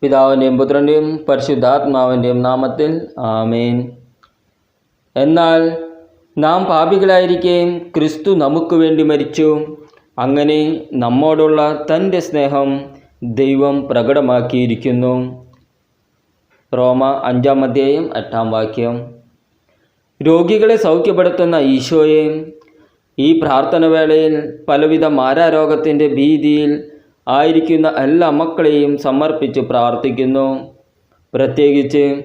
പിതാവിന്റെയും പുത്രന്റെയും പരിശുദ്ധാത്മാവിന്റെയും നാമത്തിൽ ആമേൻ. എന്നാൽ നാം പാപികളായിരിക്കുകയും ക്രിസ്തു നമുക്ക് വേണ്ടി മരിച്ചു. അങ്ങനെ നമ്മോടുള്ള തന്റെ സ്നേഹം ദൈവം പ്രകടമാക്കിയിരിക്കുന്നു. റോമ അഞ്ചാം അധ്യായം എട്ടാം വാക്യം. രോഗികളെ സൗഖ്യപ്പെടുത്തുന്ന ഈശോയെ ഈ പ്രാർത്ഥന വേളയിൽ പലവിധ മാരാരോഗത്തിന്റെ ഭീതിയിൽ ആയിരിക്കുന്ന എല്ലാ മക്കളെയും സമർപ്പിച്ച് പ്രാർത്ഥിക്കുന്നു. പ്രത്യേകിച്ച്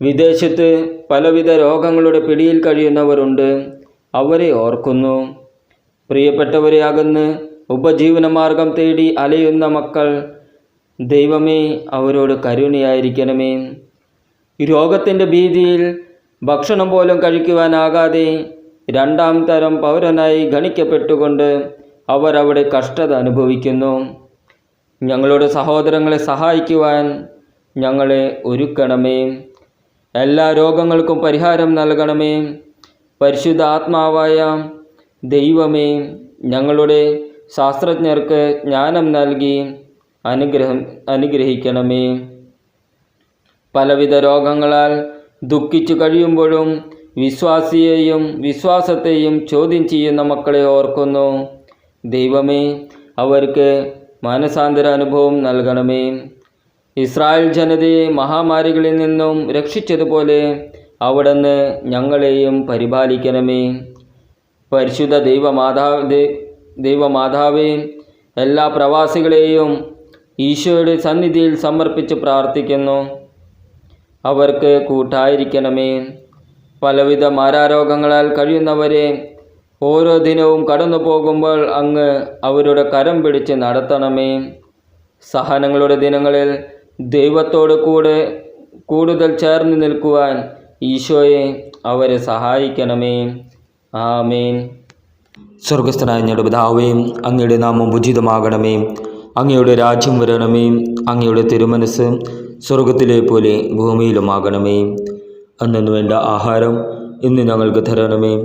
വിദേശത്ത് പലവിധ രോഗങ്ങളുടെ പിടിയിൽ കഴിയുന്നവരുണ്ട്. അവരെ ഓർക്കുന്നു. പ്രിയപ്പെട്ടവരെ അകന്ന് ഉപജീവനമാർഗം തേടി അലയുന്ന മക്കൾ ദൈവമേ അവരോട് കരുണയായിരിക്കണമേ. രോഗത്തിന്റെ ഭീതിയിൽ ഭക്ഷണം പോലും കഴിക്കുവാനാകാതെ രണ്ടാം തരം പൗരനായി ഗണിക്കപ്പെട്ടുകൊണ്ട് അവരവിടെ കഷ്ടത അനുഭവിക്കുന്നു. ഞങ്ങളുടെ സഹോദരങ്ങളെ സഹായിക്കുവാൻ ഞങ്ങളെ ഒരുക്കണമേ. എല്ലാ രോഗങ്ങൾക്കും പരിഹാരം നൽകണമേ. പരിശുദ്ധ ആത്മാവായ ദൈവമേ ഞങ്ങളുടെ ശാസ്ത്രജ്ഞർക്ക് ജ്ഞാനം നൽകി അനുഗ്രഹം അനുഗ്രഹിക്കണമേ. പലവിധ രോഗങ്ങളാൽ ദുഃഖിച്ചു കഴിയുമ്പോഴും വിശ്വാസിയെയും വിശ്വാസത്തെയും ചോദ്യം ചെയ്യുന്ന മക്കളെ ഓർക്കുന്നു. ദൈവമേ അവർക്ക് മാനസാന്തര അനുഭവം നൽകണമേ. ഇസ്രായേൽ ജനതയെ മഹാമാരികളിൽ നിന്നും രക്ഷിച്ചതുപോലെ അവിടുന്ന് ഞങ്ങളെയും പരിപാലിക്കണമേ. പരിശുദ്ധ ദൈവമാതാവ് ദൈവമാതാവെ എല്ലാ പ്രവാസികളെയും ഈശോയുടെ സന്നിധിയിൽ സമർപ്പിച്ച് പ്രാർത്ഥിക്കുന്നു. അവർക്ക് കൂട്ടായിരിക്കണമേ. പലവിധ മാരാരോഗങ്ങളാൽ കഴിയുന്നവരെ ഓരോ ദിനവും കടന്നു പോകുമ്പോൾ അങ്ങ് അവരുടെ കരം പിടിച്ച് നടത്തണമേ. സഹനങ്ങളുടെ ദിനങ്ങളിൽ ദൈവത്തോട് കൂടെ കൂടുതൽ ചേർന്ന് നിൽക്കുവാൻ ഈശോയെ അവരെ സഹായിക്കണമേ. ആമേൻ. സ്വർഗസ്ഥനായ ഞങ്ങളുടെ പിതാവേ അങ്ങയുടെ നാമം ഉചിതമാകണമേ. അങ്ങയുടെ രാജ്യം വരണമേ. അങ്ങയുടെ തിരുമനസ് സ്വർഗത്തിലെ പോലെ ഭൂമിയിലുമാകണമേ. അന്നു വേണ്ട ആഹാരം ഇന്ന് ഞങ്ങൾക്ക് തരണമേ.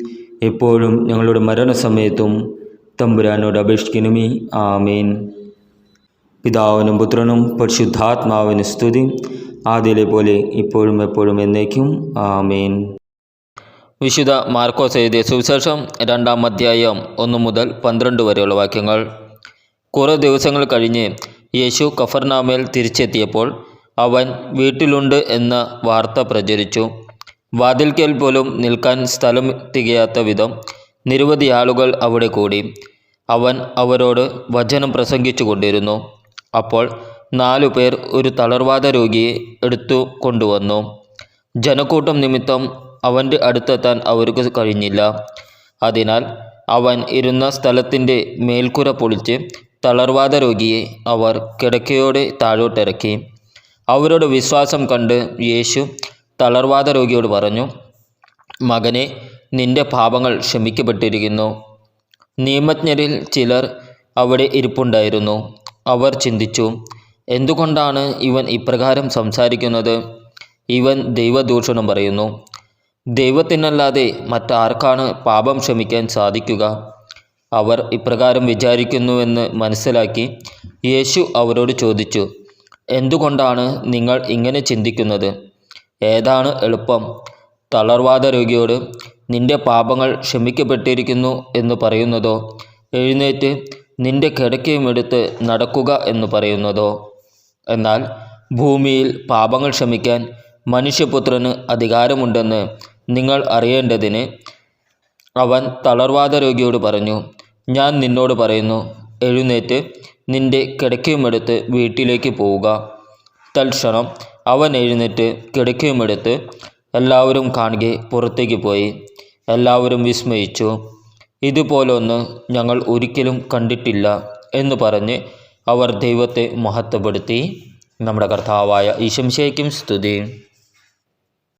എപ്പോഴും ഞങ്ങളുടെ മരണസമയത്തും തമ്പുരാനോട് അപേക്ഷിക്കണമേ. ആമേൻ. പിതാവിനും പുത്രനും പരിശുദ്ധാത്മാവിന് സ്തുതി. ആദ്യയിലെ പോലെ ഇപ്പോഴും എപ്പോഴും എന്നേക്കും. ആമേൻ. വിശുദ്ധ മാർക്കോസ് എഴുതിയ സുവിശേഷം രണ്ടാം അധ്യായം ഒന്ന് മുതൽ പന്ത്രണ്ട് വരെയുള്ള വാക്യങ്ങൾ. കുറേ ദിവസങ്ങൾ കഴിഞ്ഞ് യേശു കഫർനാമയിൽ തിരിച്ചെത്തിയപ്പോൾ അവൻ വീട്ടിലുണ്ട് എന്ന വാർത്ത പ്രചരിച്ചു. വാതിൽക്കൽ പോലും നിൽക്കാൻ സ്ഥലം തികയാത്ത വിധം നിരവധി ആളുകൾ അവിടെ കൂടി. അവൻ അവരോട് വചനം പ്രസംഗിച്ചു കൊണ്ടിരുന്നു അപ്പോൾ നാലു പേർ ഒരു തളർവാദ രോഗിയെ എടുത്തു കൊണ്ടുവന്നു. ജനക്കൂട്ടം നിമിത്തം അവന്റെ അടുത്തെത്താൻ അവർക്ക് കഴിഞ്ഞില്ല. അതിനാൽ അവൻ ഇരുന്ന സ്ഥലത്തിന്റെ മേൽക്കുര പൊളിച്ച് തളർവാദ രോഗിയെ അവർ കിടക്കയോടെ താഴോട്ടിറക്കി. അവരുടെ വിശ്വാസം കണ്ട് യേശു തളർവാദ രോഗിയോട് പറഞ്ഞു മകനെ നിന്റെ പാപങ്ങൾ ക്ഷമിക്കപ്പെട്ടിരിക്കുന്നു. നിയമജ്ഞരിൽ ചിലർ അവിടെ ഇരിപ്പുണ്ടായിരുന്നു. അവർ ചിന്തിച്ചു എന്തുകൊണ്ടാണ് ഇവൻ ഇപ്രകാരം സംസാരിക്കുന്നത്? ഇവൻ ദൈവദൂഷണം പറയുന്നു. ദൈവത്തിനല്ലാതെ മറ്റാർക്കാണ് പാപം ക്ഷമിക്കാൻ സാധിക്കുക? അവർ ഇപ്രകാരം വിചാരിക്കുന്നുവെന്ന് മനസ്സിലാക്കി യേശു അവരോട് ചോദിച്ചു എന്തുകൊണ്ടാണ് നിങ്ങൾ ഇങ്ങനെ ചിന്തിക്കുന്നത്? ഏതാണ് എളുപ്പം? തളർവാദ രോഗിയോട് നിന്റെ പാപങ്ങൾ ക്ഷമിക്കപ്പെട്ടിരിക്കുന്നു എന്ന് പറയുന്നതോ? എഴുന്നേറ്റ് നിന്റെ കിടക്കയും എടുത്ത് നടക്കുക എന്ന് പറയുന്നതോ? എന്നാൽ ഭൂമിയിൽ പാപങ്ങൾ ക്ഷമിക്കാൻ മനുഷ്യപുത്രന് അധികാരമുണ്ടെന്ന് നിങ്ങൾ അറിയേണ്ടതിന് അവൻ തളർവാദ രോഗിയോട് പറഞ്ഞു ഞാൻ നിന്നോട് പറയുന്നു എഴുന്നേറ്റ് നിന്റെ കിടക്കയുമെടുത്ത് വീട്ടിലേക്ക് പോവുക. തൽക്ഷണം അവൻ എഴുന്നേറ്റ് കിടക്കയുമെടുത്ത് എല്ലാവരും കാണുകെ പുറത്തേക്ക് പോയി. എല്ലാവരും വിസ്മയിച്ചു. ഇതുപോലൊന്ന് ഞങ്ങൾ ഒരിക്കലും കണ്ടിട്ടില്ല എന്ന് പറഞ്ഞ് അവർ ദൈവത്തെ മഹത്വപ്പെടുത്തി. നമ്മുടെ കർത്താവായ ഈശംശയ്ക്കും സ്തുതി.